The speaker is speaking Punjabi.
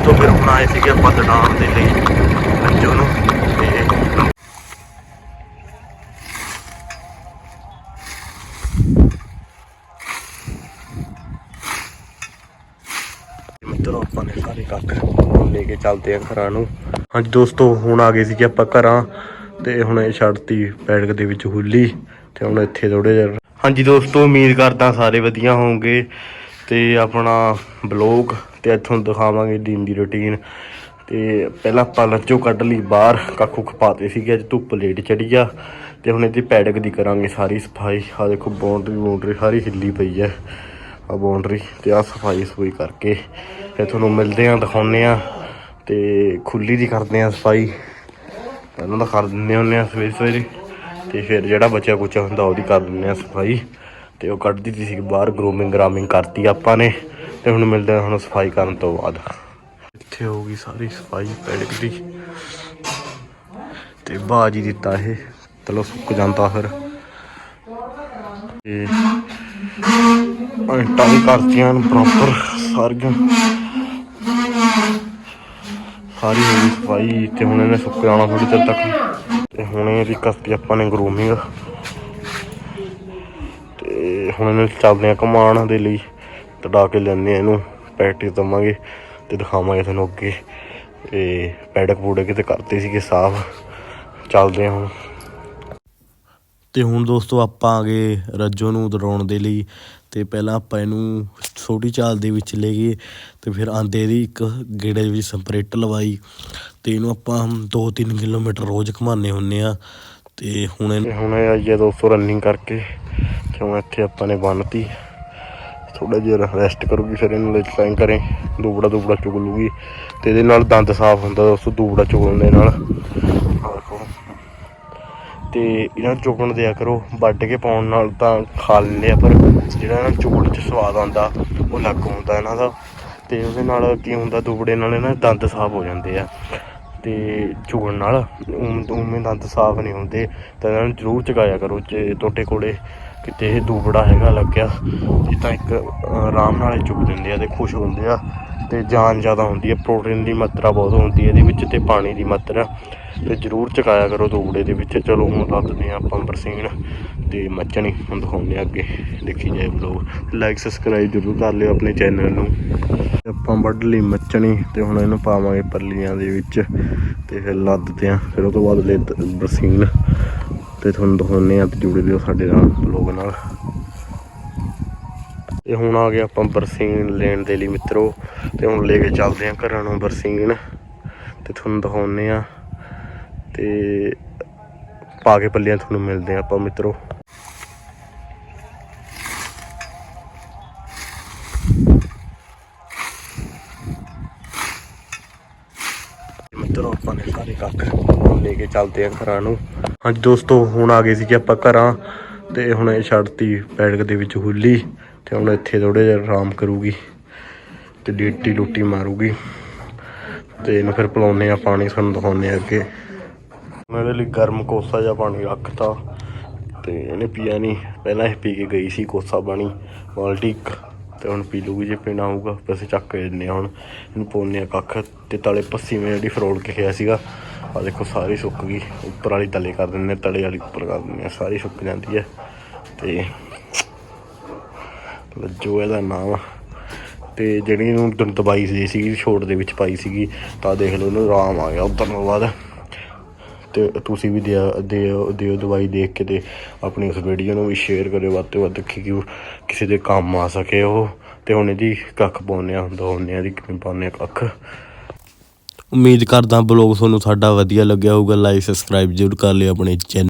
ਦੋਸਤੋ ਫਿਰ ਹੁਣ ਆਏ ਸੀਗੇ ਆਪਾਂ ਦੜਾਉਣ ਦੇ ਲਈ ਬੱਚੋ ਨੂੰ ਤੇ ਮਿੱਤਰੋ, ਆਪਾਂ ਨੇ ਸਾਰੇ ਕੱਖ ਲੈ ਕੇ ਚੱਲਦੇ ਆ ਘਰਾਂ ਨੂੰ। ਹਾਂਜੀ ਦੋਸਤੋ, ਹੁਣ ਆ ਗਏ ਸੀਗੇ ਆਪਾਂ ਘਰਾਂ ਤੇ ਹੁਣ ਇਹ ਛੱਡਤੀ ਬੈਠਕ ਦੇ ਵਿੱਚ ਹੁੱਲੀ ਤੇ ਹੁਣ ਇੱਥੇ ਥੋੜੇ ਜਿਹਾ ਹਾਂਜੀ ਦੋਸਤੋ, ਉਮੀਦ ਕਰਦਾ ਸਾਰੇ ਵਧੀਆ ਹੋਵੋਗੇ। ਤੇ ਆਪਣਾ ਬਲੌਗ ਤੇ ਤੁਹਾਨੂੰ ਦਿਖਾਵਾਂਗੇ ਦਿਨ ਦੀ ਰੁਟੀਨ ਤੇ ਪਹਿਲਾਂ ਆਪਾਂ ਲੱਜੋ ਕੱਢ ਲਈ, ਬਾਹਰ ਕੱਖੂ ਖਪਾਤੇ ਸੀਗੇ, ਅੱਜ ਧੁੱਪ ਲੇਟ ਚੜੀ ਆ। ਤੇ ਹੁਣ ਇਹਦੀ ਪੈਡਕ ਦੀ ਕਰਾਂਗੇ ਸਾਰੀ ਸਫ਼ਾਈ। ਆ ਦੇਖੋ ਬਾਉਂਡਰੀ ਬਾਉਂਡਰੀ ਸਾਰੀ ਹਿੱਲੀ ਪਈ ਹੈ ਆ ਬਾਉਂਡਰੀ ਤੇ ਆ ਸਫ਼ਾਈ ਸਫੂਈ ਕਰਕੇ ਫਿਰ ਤੁਹਾਨੂੰ ਮਿਲਦੇ ਆ, ਦਿਖਾਉਂਦੇ ਆ। ਤੇ ਖੁੱਲੀ ਦੀ ਕਰਦੇ ਆ ਸਫ਼ਾਈ। ਪਹਿਲਾਂ ਤਾਂ ਕਰ ਦਿੰਦੇ ਹੁੰਦੇ ਆ ਸਵੇਰੇ ਸਵੇਰੇ ਤੇ ਫਿਰ ਜਿਹੜਾ ਬਚਿਆ ਕੁਚਾ ਹੁੰਦਾ ਉਹਦੀ ਕਰ ਦਿੰਦੇ ਆ ਸਫ਼ਾਈ। ਤੇ ਉਹ ਕੱਢ ਦਿੱਤੀ ਸੀ ਬਾਹਰ ਗਰੂਮਿੰਗ ਗਰਾਮਿੰਗ ਕਰਤੀ ਆਪਾਂ ਨੇ ਤੇ ਹੁਣ ਮਿਲਦੇ ਆ ਹੁਣ ਸਫ਼ਾਈ ਕਰਨ ਤੋਂ ਬਾਅਦ। ਇੱਥੇ ਹੋ ਗਈ ਸਾਰੀ ਸਫ਼ਾਈ ਪੈੜਕ ਦੀ। ਤੇ ਬਾਜੀ ਦਿੱਤਾ ਇਹ। ਚਲੋ ਸੁੱਕ ਜਾਂਦਾ ਫਿਰ। ਤੇ ਪੈਂਟਾਂ ਵੀ ਕਰਤੀਆਂ ਪ੍ਰੋਪਰ ਸਾਰੀਆਂ। ਸਾਰੀ ਹੋ ਗਈ ਸਫ਼ਾਈ ਤੇ ਹੁਣ ਇਹਨੇ ਸੁੱਕ ਜਾਣਾ ਥੋੜੀ ਚਿਰ ਤੱਕ। ਤੇ ਹੁਣ ਇਹਦੀ ਕਰਤੀ ਆਪਾਂ ਨੇ ਗਰੂਮਿੰਗ ਤੇ ਹੁਣ ਇਹਨੂੰ ਚੱਲਦੇ ਆ ਕਮਾਣ ਦੇ ਲਈ। ਤੜਾ ਕੇ ਲੈਣੇ ਇਹਨੂੰ ਪ੍ਰੈਕਟਿਸ ਦਵਾਂਗੇ ਤੇ ਦਿਖਾਵਾਂਗੇ ਤੁਹਾਨੂੰ ਅੱਗੇ। ਇਹ ਪੈਡਕ ਪੂਡਕ ਤੇ ਕਰਤੇ ਸੀਗੇ ਸਾਫ਼। ਚੱਲਦੇ ਆ ਹੁਣ। ਤੇ ਹੁਣ ਦੋਸਤੋ ਆਪਾਂ ਆ ਗਏ ਰੱਜੋ ਨੂੰ ਦਰਾਉਣ ਦੇ ਲਈ। ਤੇ ਪਹਿਲਾਂ ਆਪਾਂ ਇਹਨੂੰ ਛੋਟੀ ਚਾਲ ਦੇ ਵਿੱਚ ਲੈ ਗਏ ਤੇ ਫਿਰ ਆਂਦੇ ਦੀ ਇੱਕ ਗੇੜੇ ਵਿੱਚ ਸੰਪਰੇਟ ਲਵਾਈ। ਤੇ ਇਹਨੂੰ ਆਪਾਂ 2-3 ਕਿਲੋਮੀਟਰ ਰੋਜ਼ ਘਮਾਉਂਦੇ ਹੁੰਨੇ ਆ ਤੇ ਹੁਣ ਇਹ ਹੁਣ ਇਹ ਆਈਏ ਦੋਸਤੋ ਰਨਿੰਗ ਕਰਕੇ। ਹੁਣ ਇੱਥੇ ਆਪਾਂ ਨੇ ਬੰਨਤੀ? ਥੋੜਾ ਜਿਹਾ ਰੈਸਟ ਕਰੂਗੀ ਫਿਰ ਇਹਨੂੰ ਲੈ ਟਾਈਮ ਕਰੇ। ਦੂਬੜਾ ਦੂਬੜਾ ਚੁਗ ਲੂਗੀ ਤੇ ਇਹਦੇ ਨਾਲ ਦੰਦ ਸਾਫ਼ ਹੁੰਦਾ ਦੋਸਤੋ ਦੂਬੜਾ ਚੁਗਣ ਦੇ ਨਾਲ। ਆਹ ਦੇਖੋ ਤੇ ਇਹਨਾਂ ਨੂੰ ਚੁਗਣ ਦਿਆ ਕਰੋ। ਵੱਢ ਕੇ ਪਾਉਣ ਨਾਲ ਤਾਂ ਖਾ ਲੈਂਦੇ ਆ, ਪਰ ਜਿਹੜਾ ਇਹਨਾਂ ਨੂੰ ਚੁਗਣ 'ਚ ਸਵਾਦ ਆਉਂਦਾ, ਉਹ ਲੱਗ ਹੁੰਦਾ ਇਹਨਾਂ ਦਾ। ਤੇ ਉਹਦੇ ਨਾਲ ਕੀ ਹੁੰਦਾ, ਦੁਬੜੇ ਨਾਲ ਇਹਨਾਂ ਦੰਦ ਸਾਫ਼ ਹੋ ਜਾਂਦੇ ਆ। ਤੇ ਚੁਗਣ ਨਾਲ ਉਮ- ਉਵੇਂ ਦੰਦ ਸਾਫ਼ ਨਹੀਂ ਹੁੰਦੇ। ਤਾਂ ਇਹਨਾਂ ਨੂੰ ਜ਼ਰੂਰ ਚਗਾਇਆ ਕਰੋ ਜੇ ਤੁਹਾਡੇ ਕੋਲੇ ਕਿਤੇ ਇਹ ਦੂਬੜਾ ਹੈਗਾ ਲੱਗਿਆ, ਇਹ ਤਾਂ ਇੱਕ ਆਰਾਮ ਨਾਲ ਹੀ ਚੁਗ ਦਿੰਦੇ ਆ ਤੇ ਖੁਸ਼ ਹੁੰਦੇ ਆ। ਤੇ ਜਾਨ ਜ਼ਿਆਦਾ ਹੁੰਦੀ ਹੈ ਪ੍ਰੋਟੀਨ ਦੀ ਮਾਤਰਾ ਬਹੁਤ ਹੁੰਦੀ ਹੈ ਇਹਦੇ ਵਿੱਚ ਤੇ ਪਾਣੀ ਦੀ ਮਾਤਰਾ। ਤੇ ਜ਼ਰੂਰ ਚਕਾਇਆ ਕਰੋ ਦੂਬੜੇ ਦੇ ਵਿੱਚ। ਚਲੋ, ਹੁਣ ਲੱਦਦੇ ਆ ਆਪਾਂ ਬਰਸੀਨ ਤੇ ਮੱਚਣੀ, ਹੁਣ ਦਿਖਾਉਂਦੇ ਆ ਅੱਗੇ। ਦੇਖੀ ਜਾਏ ਬਲੌਗ ਲਾਈਕ ਸਬਸਕ੍ਰਾਈਬ ਜ਼ਰੂਰ ਕਰ ਲਿਓ ਆਪਣੇ ਚੈਨਲ ਨੂੰ। ਆਪਾਂ ਵੱਢ ਲਈ ਮੱਚਣੀ ਤੇ ਹੁਣ ਇਹਨੂੰ ਪਾਵਾਂਗੇ ਪੱਲੀਆਂ ਦੇ ਵਿੱਚ ਤੇ ਫਿਰ ਲੱਦਦੇ ਆ। ਫਿਰ ਉਹ ਤੋਂ ਬਾਅਦ ਲੈ ਬਰਸੀਨ ਤੇ ਤੁਹਾਨੂੰ ਦਿਖਾਉਂਦੇ ਆ ਤੇ ਜੁੜੇ ਰਹੋ ਸਾਡੇ ਨਾਲ ਬਲੌਗ ਨਾਲ। ਤੇ ਹੁਣ ਆ ਗਏ ਆਪਾਂ ਬਰਸੀਨ ਲੈਣ ਦੇ ਲਈ ਮਿੱਤਰੋ, ਤੇ ਹੁਣ ਲੈ ਕੇ ਚੱਲਦੇ ਆ ਘਰਾਂ ਨੂੰ ਬਰਸੀਨ। ਤੇ ਤੁਹਾਨੂੰ ਦਿਖਾਉਂਦੇ ਆ ਤੇ ਪਾ ਕੇ ਪੱਲੀਆਂ ਤੁਹਾਨੂੰ ਮਿਲਦੇ ਆ ਆਪਾਂ ਮਿੱਤਰੋ। ਮਿੱਤਰੋ ਆਪਾਂ ਨੇ ਸਾਰੇ ਕੱਖ ਲੈ ਕੇ ਚੱਲਦੇ ਆ ਘਰਾਂ ਨੂੰ। ਹਾਂਜੀ ਦੋਸਤੋ, ਹੁਣ ਆ ਗਏ ਸੀਗੇ ਆਪਾਂ ਘਰਾਂ ਤੇ ਹੁਣ ਇਹ ਛੱਡਤੀ ਬੈਠਕ ਦੇ ਵਿੱਚ ਹੁੱਲੀ ਤੇ ਹੁਣ ਇੱਥੇ ਥੋੜੇ ਜਿਹਾ ਆਰਾਮ ਕਰੂਗੀ ਤੇ ਡੇਟੀ ਲੁੱਟੀ ਮਾਰੂਗੀ। ਤੇ ਇਹਨੂੰ ਫਿਰ ਪਿਲਾਉਂਦੇ ਆ ਪਾਣੀ, ਸਾਨੂੰ ਦਿਖਾਉਂਦੇ ਆ ਅੱਗੇ। ਮੈਂ ਇਹਦੇ ਲਈ ਗਰਮ ਕੋਸਾ ਜਿਹਾ ਪਾਣੀ ਰੱਖਤਾ ਤੇ ਇਹਨੇ ਪੀਆ ਨਹੀਂ ਪਹਿਲਾਂ ਇਹ ਪੀ ਕੇ ਗਈ ਸੀ ਕੋਸਾ ਪਾਣੀ, ਬਾਲਟੀ ਤੇ ਹੁਣ ਪੀ ਲੂਗੀ ਜੇ ਪੀਣਾ ਹੋਊਗਾ ਪੈਸੇ ਚੱਕ ਕੇ ਦਿੰਨੇ ਆ ਹੁਣ। ਇਹਨੂੰ ਪਾਉਂਦੇ ਆ ਕੱਖ ਤੇ ਤਲੇ ਪੱਸੀ ਮੈਂ ਜਿਹੜੀ ਫਰੋਲ ਕੇ ਗਿਆ ਸੀਗਾ ਆ ਦੇਖੋ ਸਾਰੀ ਸੁੱਕ ਗਈ। ਉੱਪਰ ਵਾਲੀ ਤਲੇ ਕਰ ਦਿੰਨੇ ਤਲੇ ਵਾਲੀ ਉੱਪਰ ਕਰ ਦਿੰਨੇ ਆ ਸਾਰੀ ਸੁੱਕ ਜਾਂਦੀ ਹੈ। ਤੇ ਜੋ ਇਹਦਾ ਨਾਮ। ਆ। ਤੇ ਜਿਹੜੀ ਇਹਨੂੰ ਦ- ਦਵਾਈ ਸੀ ਸੀਗੀ, ਛੋਟ ਦੇ ਵਿੱਚ ਪਾਈ ਸੀਗੀ, ਤਾਂ ਦੇਖ ਲਓ ਇਹਨੂੰ ਆਰਾਮ ਆ ਗਿਆ ਉਦੋਂ ਤੋਂ ਬਾਅਦ। ਅਤੇ ਤੁਸੀਂ ਵੀ ਦਿਆ, ਦਿਓ ਦਿਓ ਦਵਾਈ ਦੇਖ ਕੇ ਅਤੇ ਆਪਣੀ ਉਸ ਵੀਡੀਓ ਨੂੰ ਵੀ ਸ਼ੇਅਰ ਕਰਿਓ ਵੱਧ ਤੋਂ ਵੱਧ ਕਿ ਕਿ ਕਿਸੇ ਦੇ ਕੰਮ ਆ ਸਕੇ ਉਹ। ਅਤੇ ਹੁਣ ਇਹਦੀ ਕੱਖ ਪਾਉਂਦੇ ਆ ਹੁੰਦੇ ਆ ਦੀ ਕਿਵੇਂ ਪਾਉਂਦੇ ਆ ਕੱਖ। ਉਮੀਦ ਕਰਦਾ ਬਲੌਗ ਤੁਹਾਨੂੰ ਸਾਡਾ ਵਧੀਆ ਲੱਗਿਆ ਹੋਊਗਾ। ਲਾਈਕ ਸਬਸਕ੍ਰਾਈਬ ਜ਼ਰੂਰ ਕਰ ਲਿਓ ਆਪਣੇ ਚੈਨਲ